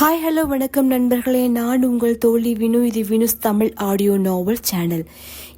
Hi hello வணக்கம் நண்பர்களே. நான் உங்கள் தோழி வினு. இது Vinu's Tamil audio novel channel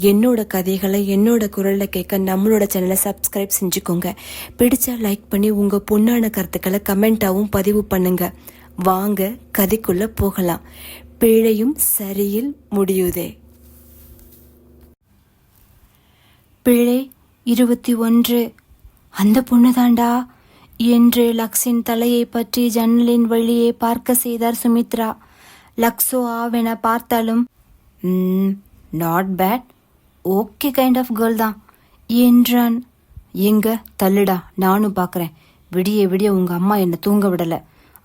என்னோட கதைகளை என்னோட குரலில் கேட்க நம்மளோட சேனலை சப்ஸ்கிரைப் செஞ்சுக்கோங்க. பிடிச்சா லைக் பண்ணி உங்கள் பொண்ணான கருத்துக்களை கமெண்ட்டாகவும் பதிவு பண்ணுங்க. வாங்க கதைக்குள்ளே போகலாம். பிழையும் சரியில் முடியுதே. பிழை இருபத்தி ஒன்று. அந்த பொண்ணுதாண்டா. என்று லக்ஸின் தலையை பற்றி ஜன்னலின் வழியே பார்க்க செய்தார் சுமித்ரா. லக்ஸோ ஆவென பார்த்தாலும் not bad okay kind of girl தான். என்றான். எங்க தள்ளுடா நானும் பார்க்குறேன் விடிய விடிய உங்க அம்மா என்னை தூங்க விடல.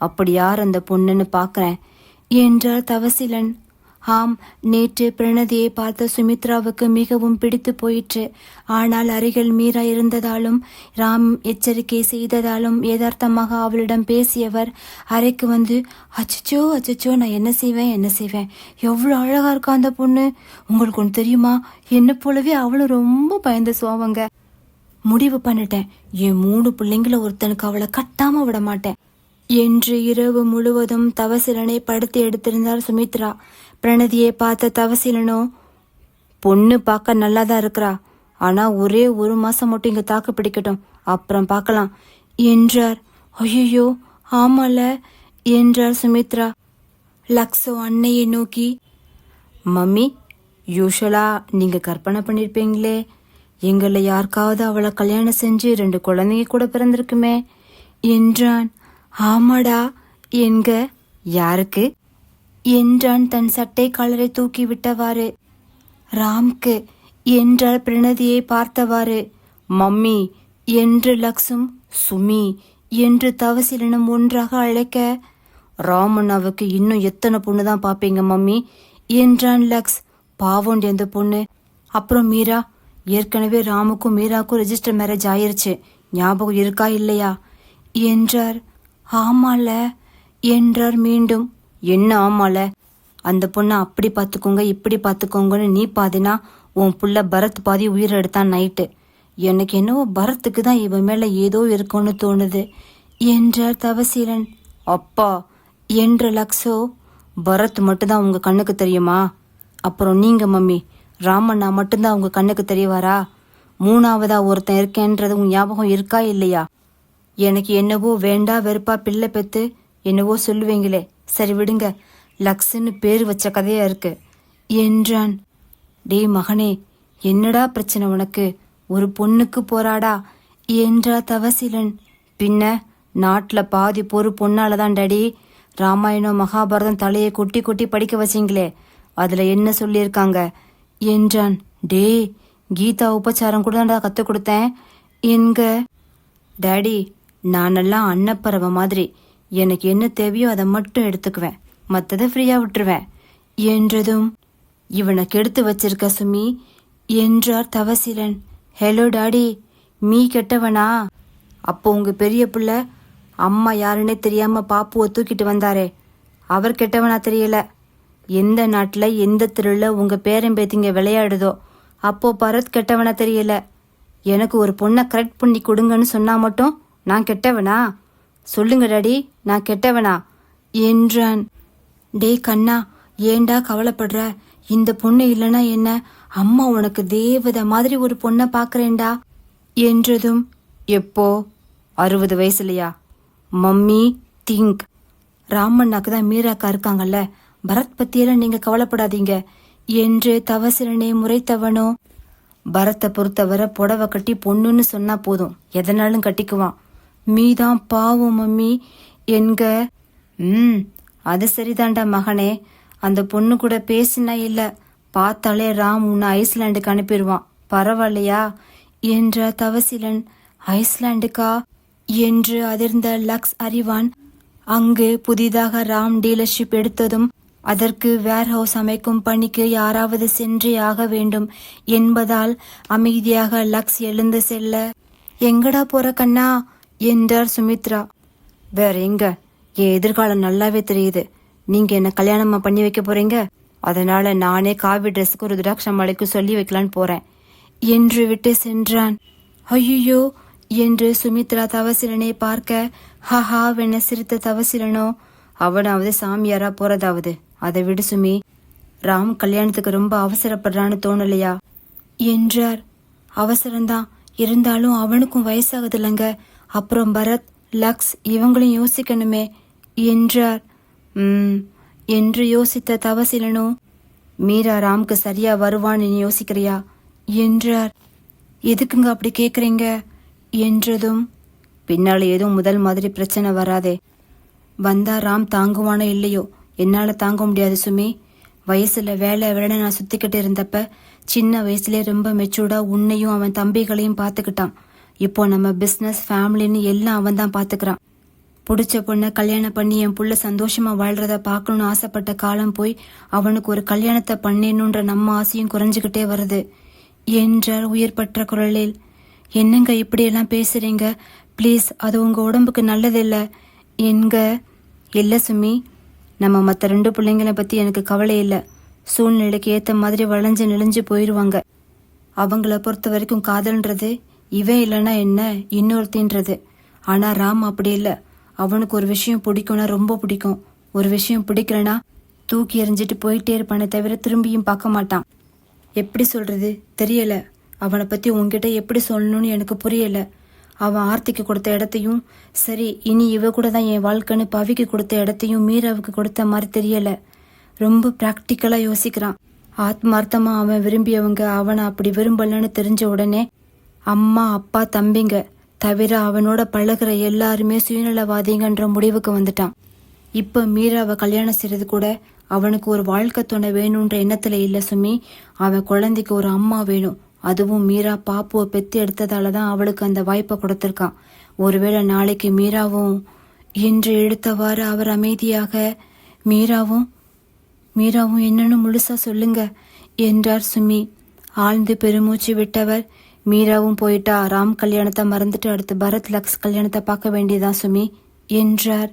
அப்படி யார் அந்த பொண்ணுன்னு பார்க்குறேன் என்றார் தவசிலன். ஆம் நேற்று பிரணதியை பார்த்த சுமித்ராவுக்கு மிகவும் பிடித்து போயிற்று. ஆனால் அருகில் மீரா இருந்ததாலும் ராம் எச்சரிக்கை செய்ததாலும் யதார்த்தமாக அவளிடம் பேசியவர் அறைக்கு வந்து அச்சச்சோ அச்சச்சோ நான் என்ன செய்வேன் என்ன செய்வேன்? எவ்வளோ அழகா இருக்கா அந்த பொண்ணு? உங்களுக்கு ஒன்று தெரியுமா? என்ன போலவே அவளும் ரொம்ப பயந்து சோவங்க முடிவு பண்ணிட்டேன். என் மூணு பிள்ளைங்கள ஒருத்தனுக்கு அவளை கட்டாம விட மாட்டேன். என்று இரவு முழுவதும் தவசிலனை படுத்து எடுத்திருந்தார் சுமித்ரா. பிரணதியை பார்த்த தவசிலனோ பொண்ணு பார்க்க நல்லா தான் இருக்கிறா. ஆனா ஒரே ஒரு மாசம் மட்டும் இங்க தாக்கு பிடிக்கட்டும். அப்புறம் பார்க்கலாம். என்றார். ஐயோ ஆமால என்றார் சுமித்ரா. லக்ஸோ அன்னையை நோக்கி மம்மி யூஷுவலா நீங்க கற்பனை பண்ணிருப்பீங்களே. எங்களை யாருக்காவது அவளை கல்யாணம் செஞ்சு ரெண்டு குழந்தைங்க கூட பிறந்திருக்குமே என்றான். ஆமாடா என்க யாருக்கு? என்றான் தன் சட்டை காலரை தூக்கிவிட்டவாறு ராம்க்கு என்றாள் பிரணதியை பார்த்தவாறு. மம்மி என்று லக்ஸும் சுமி என்று தவசிலனும் ஒன்றாக அழைக்க ராமண்ணாவுக்கு இன்னும் எத்தனை பொண்ணு தான் பார்ப்பீங்க மம்மி? என்றான் லக்ஸ். பாவோண்டி அந்த பொண்ணு? அப்புறம் மீரா? ஏற்கனவே ராமுக்கும் மீராக்கும் ரெஜிஸ்டர் மேரேஜ் ஆயிருச்சு. ஞாபகம் இருக்கா இல்லையா? என்றார். ஆமால. என்றார் மீண்டும். என்ன ஆமால? அந்த பொண்ணை அப்படி பார்த்துக்கோங்க இப்படி பார்த்துக்கோங்கன்னு நீ பாதினா உன் புள்ள பரத் பாதி உயிர் எடுத்தான் நைட்டு. எனக்கு என்னவோ பரத்துக்கு தான் இவன் மேல ஏதோ இருக்கும்னு தோணுது என்றார் தவசீலன். அப்பா என்ற லக்ஸோ பரத் மட்டும்தான் உங்க கண்ணுக்கு தெரியுமா? அப்புறம் நீங்க மம்மி ராமண்ணா மட்டும்தான் உங்க கண்ணுக்கு தெரியவாரா? மூணாவதா ஒருத்தன் இருக்கேன்றது உன் ஞாபகம் இருக்கா இல்லையா? எனக்கு என்னவோ வேண்டா வெறுப்பா பிள்ளை பெத்து என்னவோ சொல்லுவீங்களே. சரி விடுங்க. லக்ஸ்ன்னு பேர் வச்ச கதையா இருக்கு. என்றான். டே மகனே என்னடா பிரச்சனை உனக்கு? ஒரு பொண்ணுக்கு போராடா என்றா தவசிலன். பின்ன நாட்டில் பாதி பொறு பொண்ணால தான் டாடி ராமாயணம் மகாபாரதம் தலையை கொட்டி கொட்டி படிக்க வச்சீங்களே. அதுல என்ன சொல்லியிருக்காங்க? என்றான். டே கீதா உபச்சாரம் கூட தான் கற்றுக் கொடுத்தேன். என்க. டேடி நானெல்லாம் அன்னப்பறவை மாதிரி. எனக்கு என்ன தேவையோ அதை மட்டும் எடுத்துக்குவேன். மற்றதை ஃப்ரீயாக விட்டுருவேன். என்றதும் இவனை கெடுத்து வச்சிருக்க சுமி. என்றார் தவசிலன். ஹலோ டாடி மீ கெட்டவனா? அப்போ உங்க பெரிய புள்ள அம்மா யாருன்னே தெரியாம பாப்புவை தூக்கிட்டு வந்தாரே. அவர் கெட்டவனா தெரியல. எந்த நாட்டில் எந்த தெருல உங்க பேரம்பேத்திங்க விளையாடுதோ அப்போ பரத் கெட்டவனா தெரியல. எனக்கு ஒரு பொண்ணை கரெக்ட் பண்ணி கொடுங்கன்னு சொன்னா மட்டும் நான் கெட்டவனா? சொல்லுங்க டாடி நான் கெட்டவனா? என்றான். டேய் கண்ணா ஏண்டா கவலைப்படுற? இந்த பொண்ணு இல்லனா என்ன? அம்மா உனக்கு தேவதை மாதிரி ஒரு பொண்ணை பாக்குறேன்டா. என்றதும் எப்போ? அறுபது வயசுலயா? Mummy think. ராமண்ணாக்கு தான் மீராக்கா இருக்காங்கல்ல? பரத் பத்தியெல்லாம் நீங்க கவலைப்படாதீங்க. என்று தவசிரனை முறைத்தவனோ? பரத்தை பொறுத்தவரை புடவை கட்டி பொண்ணுன்னு சொன்னா போதும். எதனாலும் கட்டிக்குவான். மீதான் பாவம் மம்மி என்க. ம் அது சரிதான்டா மகனே. அந்த பொண்ணு கூட பேசினா இல்ல. பார்த்தாலே ராம் உன்னை ஐஸ்லாண்டுக்கு அனுப்பிடுவான். பரவாயில்லையா? என்ற தவசிலன். ஐஸ்லாண்டுக்கா? என்று அதிர்ந்த லக்ஸ் அறிவான். அங்கு புதிதாக ராம் டீலர்ஷிப் எடுத்ததும் அதற்கு வேர்ஹவுஸ் அமைக்கும் பணிக்கு யாராவது சென்றே ஆக வேண்டும் என்பதால் அமைதியாக லக்ஸ் எழுந்து செல்ல. எங்கடா போற கண்ணா? என்றார் சுமித்ரா. வேற எங்க? என் எதிர்காலம் நல்லாவே தெரியுது. நீங்க என்ன கல்யாணமா பண்ணி வைக்க போறீங்க? அதனால நானே காவி ட்ரெஸ்ஸுக்கு ஒரு துராட்ச மலைக்கு சொல்லி வைக்கலான்னு போறேன். என்று விட்டு சென்றான். ஐயோ என்று சுமித்ரா தவசிலனை பார்க்க ஹஹா வென சிரித்த தவசிலனோ அவனாவது சாமியாரா போறதாவது? அதை விடு சுமி. ராம் கல்யாணத்துக்கு ரொம்ப அவசரப்படுறான்னு தோணலையா? என்றார். அவசரம்தான். இருந்தாலும் அவனுக்கும் வயசாகுது இல்லைங்க. அப்புறம் பரத் லக்ஸ் இவங்களும் யோசிக்கணுமே என்றார். ம் என்று யோசித்த தவசிலனும் மீரா ராம்க்கு சரியா வருவான்னு நீ யோசிக்கிறியா என்றார். எதுக்குங்க அப்படி கேக்குறீங்க? என்றதும் பின்னால எதுவும் முதல் மாதிரி பிரச்சனை வராதே. வந்தா ராம் தாங்குவானோ இல்லையோ? என்னால தாங்க முடியாது சுமி. வயசுல வேலை வேலை நான் சுத்திக்கிட்டு இருந்தப்ப சின்ன வயசுலயே ரொம்ப மெச்சூர்டா உன்னையும் அவன் தம்பிகளையும் பாத்துக்கிட்டான் இப்போ நம்ம பிஸ்னஸ் ஃபேமிலின்னு எல்லாம் அவன் தான் பாத்துக்கிறான் பிடிச்ச பொண்ணை கல்யாணம் பண்ணி என் புள்ள சந்தோஷமா வாழ்றத பார்க்கணும்னு ஆசைப்பட்ட காலம் போய் அவனுக்கு ஒரு கல்யாணத்தை பண்ணணுன்ற நம்ம ஆசையும் குறைஞ்சுக்கிட்டே வருது. என்றார் உயிர் பற்ற குரலில். என்னங்க இப்படியெல்லாம் பேசுறீங்க? ப்ளீஸ் அது உங்க உடம்புக்கு நல்லதில்லை. என்க இல்லை சுமி நம்ம மற்ற ரெண்டு பிள்ளைங்களை பத்தி எனக்கு கவலை இல்லை. சூழ்நிலைக்கு ஏற்ற மாதிரி வளைஞ்சு நெளிஞ்சு போயிடுவாங்க அவங்கள பொறுத்த வரைக்கும் காதல்ன்றது இவன் இல்லைன்னா என்ன? இன்னொருத்தின்றது. ஆனா ராம் அப்படி இல்லை. அவனுக்கு ஒரு விஷயம் பிடிக்கும்னா ரொம்ப பிடிக்கும். ஒரு விஷயம் பிடிக்கலனா தூக்கி எறிஞ்சிட்டு போயிட்டே இருப்பானே தவிர திரும்பியும் பார்க்க மாட்டான். எப்படி சொல்றது? தெரியல. அவனை பத்தி உன்கிட்ட எப்படி சொல்லணும்னு எனக்கு புரியல. அவன் ஆர்த்திக்கு கொடுத்த இடத்தையும் சரி இனி இவ கூட தான் என் வாழ்க்கைன்னு பவிக்கு கொடுத்த இடத்தையும் மீராவுக்கு கொடுத்த மாதிரி தெரியல. ரொம்ப பிராக்டிக்கலா யோசிக்கிறான். ஆத்மார்த்தமா அவன் விரும்பியவங்க அவனை அப்படி விரும்பலன்னு தெரிஞ்ச உடனே அம்மா அப்பா தம்பிங்க தவிர அவனோட பழகுற எல்லாருமே சுயநலவாதிங்கன்ற முடிவுக்கு வந்துட்டான். இப்ப மீராவை கல்யாணம் செய்யறது கூட அவனுக்கு ஒரு வாழ்க்கை துணை வேணும்ன்ற எண்ணத்துல இல்ல சுமி. அவன் குழந்தைக்கு ஒரு அம்மா வேணும். அதுவும் மீரா பாப்புவை பெத்து எடுத்ததால தான் அவளுக்கு அந்த வாய்ப்பை கொடுத்துருக்கான் ஒருவேளை நாளைக்கு மீராவும் என்று எடுத்தவாறு அவர் அமைதியாக மீராவும் மீராவும் என்னன்னு முழுசா சொல்லுங்க என்றார் சுமி. ஆழ்ந்து பெருமூச்சு விட்டவர் மீராவும் போயிட்டா ராம் கல்யாணத்தை மறந்துட்டு அடுத்து பரத் லக்ஸ் கல்யாணத்தை பார்க்க வேண்டியதான் சுமி? என்றார்.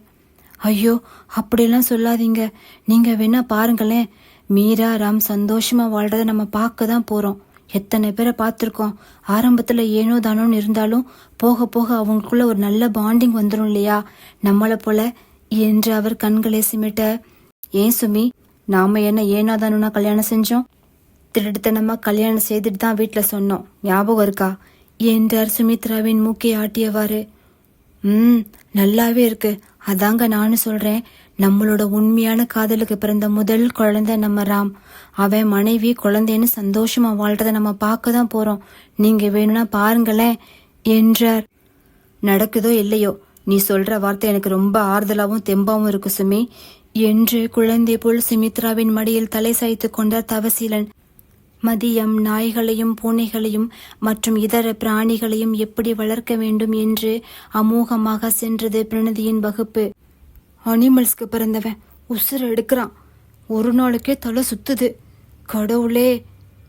ஐயோ அப்படியெல்லாம் சொல்லாதீங்க. நீங்க வேணா பாருங்களேன். மீரா ராம் சந்தோஷமா வாழ்றத நம்ம பார்க்க தான் போறோம். எத்தனை பேரை பார்த்துருக்கோம். ஆரம்பத்தில் ஏனோ தானோன்னு இருந்தாலும் போக போக அவங்களுக்குள்ள ஒரு நல்ல பாண்டிங் வந்துடும் இல்லையா? நம்மளை போல. என்று அவர் கண்களை சிமிட்ட. ஏன் சுமி? நாம என்ன ஏனோ தானோனா கல்யாணம் செஞ்சோம்? திருட்டுத்தனமா கல்யாணம் செய்துட்டு தான் வீட்டில் சொன்னோம். ஞாபகம் இருக்கா? என்றார் சுமித்ராவின் மூக்கை ஆட்டியவாறு. ம் நல்லாவே இருக்கு. அதாங்க நானும் சொல்றேன். நம்மளோட உண்மையான காதலுக்கு பிறந்த முதல் குழந்தை நம்ம ராம். அவன் மனைவி குழந்தைன்னு சந்தோஷமா வாழ்றத நம்ம பார்க்க தான் போறோம். நீங்க வேணும்னா பாருங்களேன் என்றார். நடக்குதோ இல்லையோ? நீ சொல்ற வார்த்தை எனக்கு ரொம்ப ஆறுதலாவும் தெம்பாவும் இருக்கு சுமி என்று குழந்தை போல் சுமித்ராவின் மடியில் தலை சாய்த்து கொண்டார் தவசீலன். மதியம் நாய்களையும் பூனைகளையும் மற்றும் இதர பிராணிகளையும் எப்படி வளர்க்க வேண்டும் என்று அமோகமாக சென்றது பிரணதியின் வகுப்பு. அனிமல்ஸ்க்கு பிறந்தவன் உசுர எடுக்கிறான். ஒரு நாளுக்கே தலை சுத்துது. கடவுளே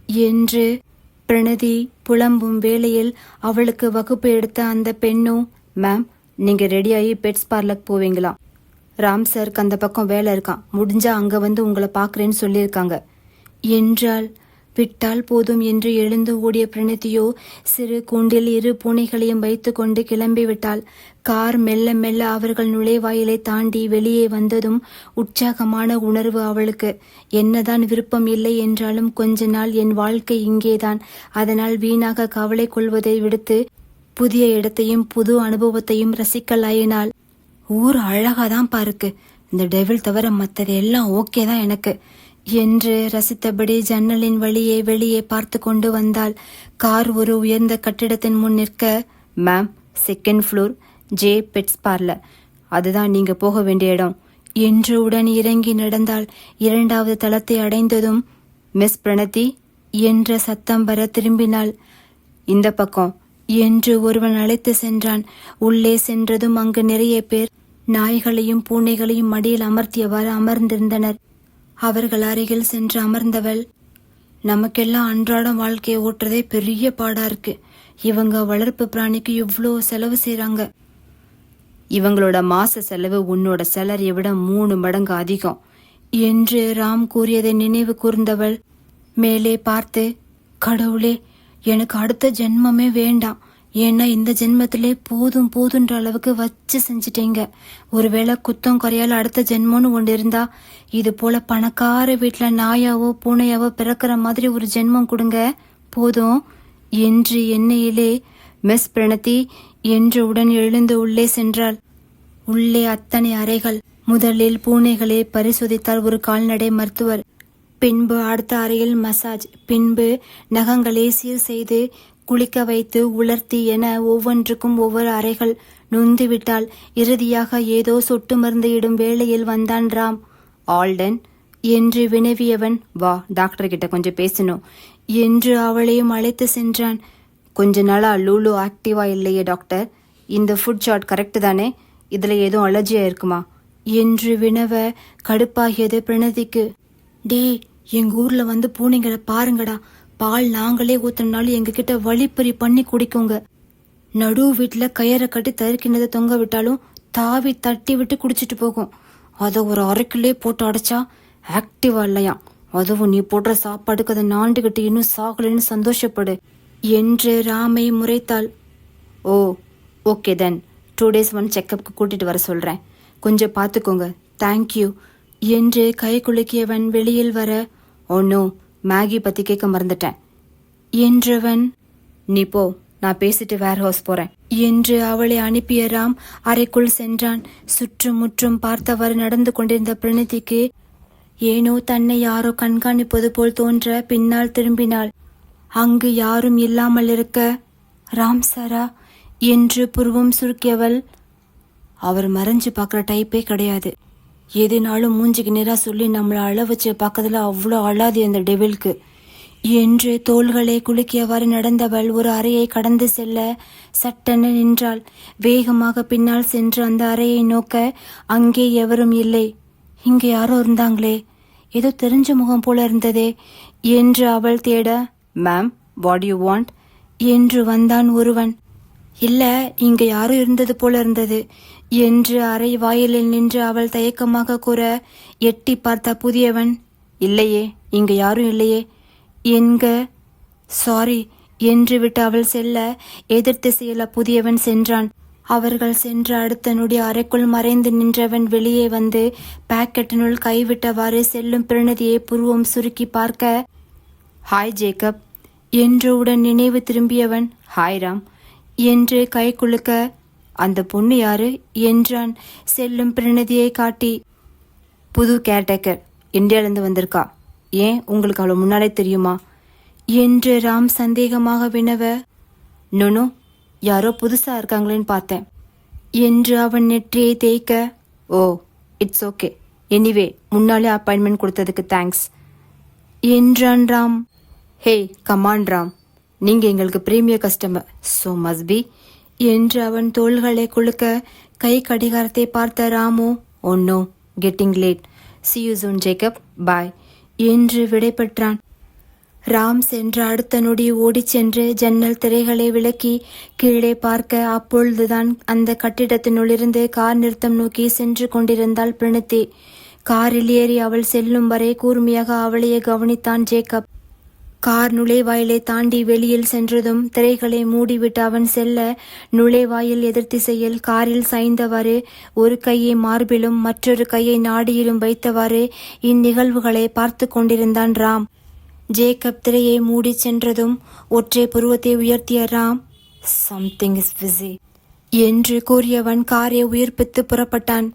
என்று பிரணதி புலம்பும் வேளையில் அவளுக்கு வகுப்பு எடுத்த அந்த பெண்ணும் மேம் நீங்க ரெடியாகி பெட்ஸ் பார்லர் போவீங்களா? ராம் சாருக்கு அந்த பக்கம் வேலை இருக்கான். முடிஞ்சா அங்க வந்து உங்களை பாக்குறேன்னு சொல்லியிருக்காங்க. என்றால் விட்டால் போதும் என்று எழுந்து ஓடிய பிரணதியோ சிறு கூண்டில் இரு பூனைகளையும் வைத்துக்கொண்டு கிளம்பி விட்டாள் கார் மெல்ல மெல்ல அவர்கள் நுழைவாயிலை தாண்டி வெளியே வந்ததும் உற்சாகமான உணர்வு அவளுக்கு. என்னதான் விருப்பம் இல்லை என்றாலும் கொஞ்ச நாள் என் வாழ்க்கை இங்கேதான். அதனால் வீணாக கவலை கொள்வதை விடுத்து புதிய இடத்தையும் புது அனுபவத்தையும் ரசிக்கலாயினாள். ஊர் அழகாதான் பாருக்கு இந்த டெவில் தவிர மத்தது எல்லாம் ஓகே தான் எனக்கு. என்று ரசித்தபடி ஜன்னலின் வழியே வெளியே பார்த்து கொண்டு வந்தாள். கார் ஒரு உயர்ந்த கட்டிடத்தின் முன் நிற்க ma'am second floor J pets parlour அதுதான் நீங்க போக வேண்டிய இடம். என்று உடன் இறங்கி நடந்தாள். இரண்டாவது தளத்தை அடைந்ததும் மிஸ் பிரணதி என்ற சத்தம் வர திரும்பினாள். இந்த பக்கம் என்று ஒருவன் அழைத்து சென்றான். உள்ளே சென்றதும் அங்கு நிறைய பேர் நாய்களையும் பூனைகளையும் மடியில் அமர்த்தியவாறு அமர்ந்திருந்தனர். அவர்கள் அருகில் சென்று அமர்ந்தவள். நமக்கெல்லாம் அன்றாடம் வாழ்க்கையை ஓட்டுறதே பெரிய பாடா இருக்கு. இவங்க வளர்ப்பு பிராணிக்கு இவ்வளோ செலவு செய்கிறாங்க இவங்களோட மாச செலவு உன்னோட சேலரியை விட மூணு மடங்கு அதிகம் என்று ராம் கூறியதை நினைவு கூர்ந்தவள். மேலே பார்த்து கடவுளே எனக்கு அடுத்த ஜென்மமே வேண்டாம். ஏன்னா இந்த ஜென்மத்திலே போதும் போதுன்ற அளவுக்கு வச்சு செஞ்சிட்டீங்க. ஒருவேளை குத்தம் குறையால அடுத்த ஜென்மம்னு ஒன்று இருந்தா இது போல பணக்கார வீட்டுல நாயாவோ பூனையாவோ பிறக்கிற மாதிரி ஒரு ஜென்மம் கொடுங்க. போதும். என்று எண்ணெயிலே மிஸ் பிரணதி என்றுடன் எழுந்து உள்ளே சென்றாள். உள்ளே அத்தனை அறைகள். முதலில் பூனைகளை பரிசோதித்தார் ஒரு கால்நடை மருத்துவர். பின்பு அடுத்த அறையில் மசாஜ். பின்பு நகங்களை சீர் செய்து குளிக்க வைத்து உலர்த்தி என ஒவ்வொன்றுக்கும் ஒவ்வொரு அறைகள் நொந்துவிட்டால் இறுதியாக ஏதோ சொட்டு மருந்து இடும் வேளையில் வந்தான் ராம். ஆல்டன் என்று வினவியவன் வா டாக்டர் கிட்ட கொஞ்சம் பேசணும் என்று அவளையும் அழைத்து சென்றான். கொஞ்ச நாளா லூலு ஆக்டிவா இல்லையே டாக்டர். இந்த ஃபுட் ஷாட் கரெக்ட் தானே? இதுல எதுவும் அலர்ஜியா இருக்குமா? என்று வினவ கடுப்பாகியது பிரணதிக்கு. டே எங்க ஊர்ல வந்து பூனைங்களை பாருங்கடா. பால் நாங்களே ஊத்துனாலும் எங்க கிட்ட வழிப்பறி பண்ணி குடிக்குங்க. நடு வீட்டுல கயிறை கட்டி தருக்கினதை தொங்க விட்டாலும் தாவி தட்டி விட்டு குடிச்சிட்டு போகும். அதை ஒரு அரைக்கிலே போட்டு அடைச்சா ஆக்டிவா இல்லையா அதுவும் நீ போடுற சாப்பாடுக்கு அதை நாண்டுகிட்டு இன்னும் சாகலைன்னு சந்தோஷப்படு. என்று ராமை முறைத்தாள். ஓ okay then two days one செக்கப்புக்கு கூட்டிட்டு வர சொல்றேன். கொஞ்சம் பார்த்துக்கோங்க. தேங்க்யூ என்று கை குலுக்கியவன் வெளியில் வர oh ஓ நோ மேகி பத்தி கேட்க மறந்துட்டேன். என்றவன்? நீ போ நான் பேசிட்டு வேர் ஹவுஸ் போறேன். என்று அவளை அனுப்பிய ராம் அறைக்குள் சென்றான். சுற்றும் முற்றும் பார்த்தவாறு நடந்து கொண்டிருந்த பிரணதிக்கு ஏனோ தன்னை யாரோ கண்காணிப்பது போல் தோன்ற பின்னால் திரும்பினாள். அங்கு யாரும் இல்லாமல் இருக்க ராம் சாரா என்று புருவம் சுருக்கியவள் அவர் மறைஞ்சு பார்க்குற டைப்பே கிடையாது. எதுனாலும் மூஞ்சிக்கு நேராக சொல்லி நம்மளை அழ வச்ச பக்கத்தில் அவ்வளோ அழாது அந்த டெவில்க்கு. என்று தோள்களை குலுக்கியவாறு நடந்தவள் ஒரு அறையை கடந்து செல்ல சட்டென நின்றாள். வேகமாக பின்னால் சென்று அந்த அறையை நோக்க அங்கே எவரும் இல்லை. இங்கே யாரோ இருந்தாங்களே? ஏதோ தெரிஞ்ச முகம் போல இருந்ததே என்று அவள் தேட மேம் வாட் யூ வாண்ட் என்று வந்தான் ஒருவன். இல்ல இங்க யாரும் இருந்தது போல இருந்தது. என்று அறை வாயிலில் நின்று அவள் தயக்கமாக கூற எட்டி பார்த்த புதியவன் இல்லையே இங்க யாரும் இல்லையே. என்க சாரி என்று விட்டு அவள் செல்ல எதிர் திசையில் புதியவன் சென்றான். அவர்கள் சென்ற அடுத்த நொடி அறைக்குள் மறைந்து நின்றவன் வெளியே வந்து பாக்கெட்டினுள் கைவிட்டவாறு செல்லும் பிரணதியை புருவம் சுருக்கி பார்க்க ஹாய் ஜேக்கப் என்றவுடன் நினைவு திரும்பியவன் ஹாய் ராம் என்று கை குலுக்க அந்த பொண்ணு யாரு என்றான். செல்லும் பிரணதியை காட்டி புது கேர்டேக்கர் இந்தியாவிலேருந்து வந்திருக்கா. ஏன் உங்களுக்கு அவ்வளோ முன்னாலே தெரியுமா? என்று ராம் சந்தேகமாக வினவ நோனோ யாரோ புதுசா இருக்காங்களேன்னு பார்த்தேன். என்று அவன் நெற்றியை தேய்க்க ஓ இட்ஸ் ஓகே எனிவே முன்னாலே அப்பாயின்மெண்ட் கொடுத்ததுக்கு தேங்க்ஸ் என்றான் Ram. Hey come on Ram. நீங்கள் எங்களுக்கு premier customer so must be என்று அவன் தோள்களை குலுக்க கை கடிகாரத்தை பார்த்த Ramu oh no getting late see you soon Jacob bye என்று விடைபெற்றான் ராம் சென்ற அடுத்த நொடி ஓடிச் சென்று ஜன்னல் திரைகளை விலக்கி கீழே பார்க்க அப்பொழுதுதான் அந்த கட்டிடத்தினுள்ளிருந்து கார் நிறுத்தம் நோக்கி சென்று கொண்டிருந்தாள் பிரணத்தி. காரில் ஏறி அவள் செல்லும் வரை கூர்மையாக அவளையே கவனித்தான் ஜேக்கப். கார் நுழைவாயிலை தாண்டி வெளியில் சென்றதும் திரைகளை மூடிவிட்டு அவன் செல்ல நுழைவாயில் எதிர்த்திசையில் காரில் சாய்ந்தவாறு ஒரு கையை மார்பிலும் மற்றொரு கையை நாடியிலும் வைத்தவாறு இந்நிகழ்வுகளை பார்த்து கொண்டிருந்தான் ராம். ஜேக்கப் திரையை மூடிச் சென்றதும் ஒற்றை புருவத்தை உயர்த்திய ராம் சம்திங் இஸ் பிஸி என்று கூறியவன் காரை உயிர்ப்பித்து புறப்பட்டான்.